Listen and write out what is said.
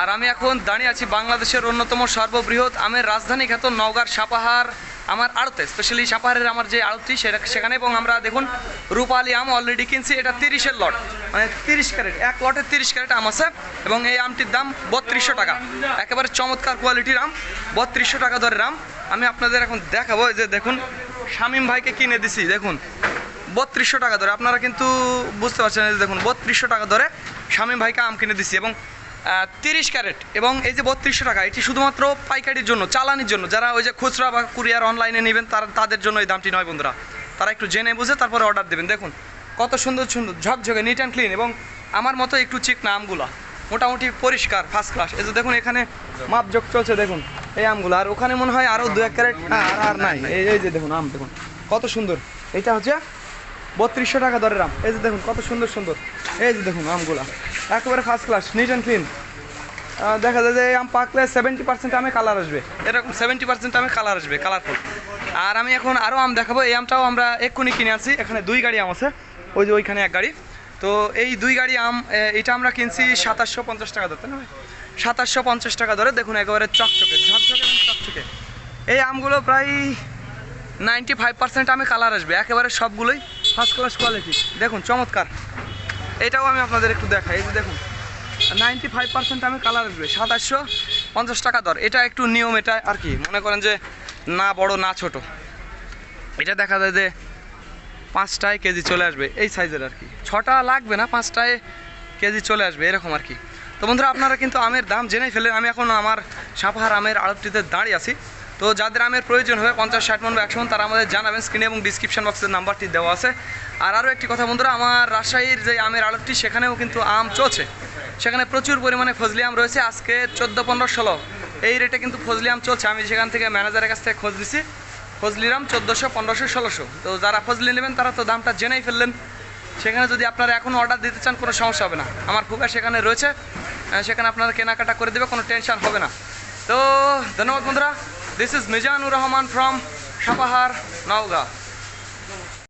আর আমি এখন দাঁড়িয়ে আছি বাংলাদেশের অন্যতম সর্ববৃহৎ আমের রাজধানী খ্যাত নওগাঁর সাপাহার আমার আড়তে স্পেশালি সাপাহারের আমার যে আড়তটি সেটা সেখানে এবং আমরা দেখুন রূপালি আম অলরেডি কিনছি, এটা তিরিশের লট মানে তিরিশ ক্যারেট, এক লটে তিরিশ ক্যারেট আম আছে এবং এই আমটির দাম বত্রিশশো টাকা। একেবারে চমৎকার কোয়ালিটির আম, বত্রিশশো টাকা দরের আম। আমি আপনাদের এখন দেখাবো যে দেখুন, শামীম ভাইকে কিনে দিছি, দেখুন, বত্রিশশো টাকা ধরে আপনারা কিন্তু বুঝতে পারছেন দেখুন, বত্রিশশো টাকা ধরে শামীম ভাইকে আম কিনে দিচ্ছি এবং তিরিশ ক্যারেট এবং এই যে বত্রিশশো টাকা, এটি শুধুমাত্র পাইকারির জন্য, চালানির জন্য। যারা ওই যে খুচরা বা কুরিয়ার অনলাইনে নেবেন, তার, তাদের জন্য এই দামটি নয় বন্ধুরা। তারা একটু জেনে বুঝে তারপরে অর্ডার দেবেন। দেখুন, কত সুন্দর সুন্দর, ঝকঝকে নিট অ্যান্ড ক্লিন এবং আমার মতো একটু চিকনা আমগুলা, মোটামুটি পরিষ্কার ফার্স্ট ক্লাস এই যে দেখুন, এখানে মাপজোক চলছে, দেখুন, এই আমগুলো। আর ওখানে মনে হয় আরও দু এক ক্যারেট আর আর নাই। এই এই যে দেখুন, আম, দেখুন, কত সুন্দর। এটা হচ্ছে বত্রিশশো টাকা দরের আম। এই যে দেখুন, কত সুন্দর সুন্দর। এই যে দেখুন, আমগুলা। একেবারে first class neat and clean দেখা যায় যে আম পাকলে সেভেন্টি পার্সেন্ট আমে কালার আসবে। এরকম সেভেন্টি পার্সেন্ট আমে কালার আসবে কালারফুল আর আমি এখন আরও আম দেখাবো, এই আমটাও আমরা এক্ষুনি কিনে আনছি। এখানে দুই গাড়ি আম আছে, ওই যে ওইখানে এক গাড়ি। তো এই দুই গাড়ি আম এটা আমরা কিনছি সাতাশশো পঞ্চাশ টাকা ধরতে না সাতাশশো পঞ্চাশ টাকা ধরে দেখুন একেবারে চকচকে, ঝকঝকে চকচকে। এই আমগুলো প্রায় নাইনটি ফাইভ পার্সেন্ট আমি কালার আসবে, একেবারে সবগুলোই ফার্স্ট ক্লাস কোয়ালিটি দেখুন, চমৎকার। এটাও আমি আপনাদের একটু দেখাই, এই দেখুন। নাইনটি ফাইভ পার্সেন্ট আমি কালার আসবে। সাতাশশো পঞ্চাশ টাকা দর। এটা একটু নিয়ম, এটা আর কি। মনে করেন যে না বড়, না ছোট। এটা দেখা যায় যে পাঁচটায় কেজি চলে আসবে এই সাইজের আর কি। ছটা লাগবে না, পাঁচটায় কেজি চলে আসবে, এরকম আর কি। তো বন্ধুরা, আপনারা কিন্তু আমের দাম জেনেই ফেলেন আমি এখন আমার সাপাহার আমের আড়তটিতে দাঁড়িয়ে আছি। তো যাদের আমের প্রয়োজন হবে, পঞ্চাশ, ষাট মন বা একশো তারা আমাদের জানাবেন। স্ক্রিনে এবং ডিসক্রিপশন বক্সের নাম্বারটি দেওয়া আছে। আর আরও একটি কথা বন্ধুরা, আমার রাজশাহীর যে আমের আড়তটি, সেখানেও কিন্তু আম চলছে। সেখানে প্রচুর পরিমাণে ফজলি আম রয়েছে। আজকে চোদ্দ, পনেরো, ষোলো। এই রেটে কিন্তু ফজলি আম চলছে। আমি সেখান থেকে ম্যানেজারের কাছ থেকে খোঁজ দিছি ফজলিরাম চোদ্দোশো, পনেরোশো, ষোলোশো। তো যারা ফজলি নেবেন, তারা তো দামটা জেনেই ফেললেন। সেখানে যদি আপনারা এখন অর্ডার দিতে চান, কোনো সমস্যা হবে না। আমার ফুকা সেখানে রয়েছে। সেখানে আপনারা কেনাকাটা করে দেবে, কোনো টেনশন হবে না। তো ধন্যবাদ বন্ধুরা। This is Mizanur Rahman from Sapahar, Naogaon.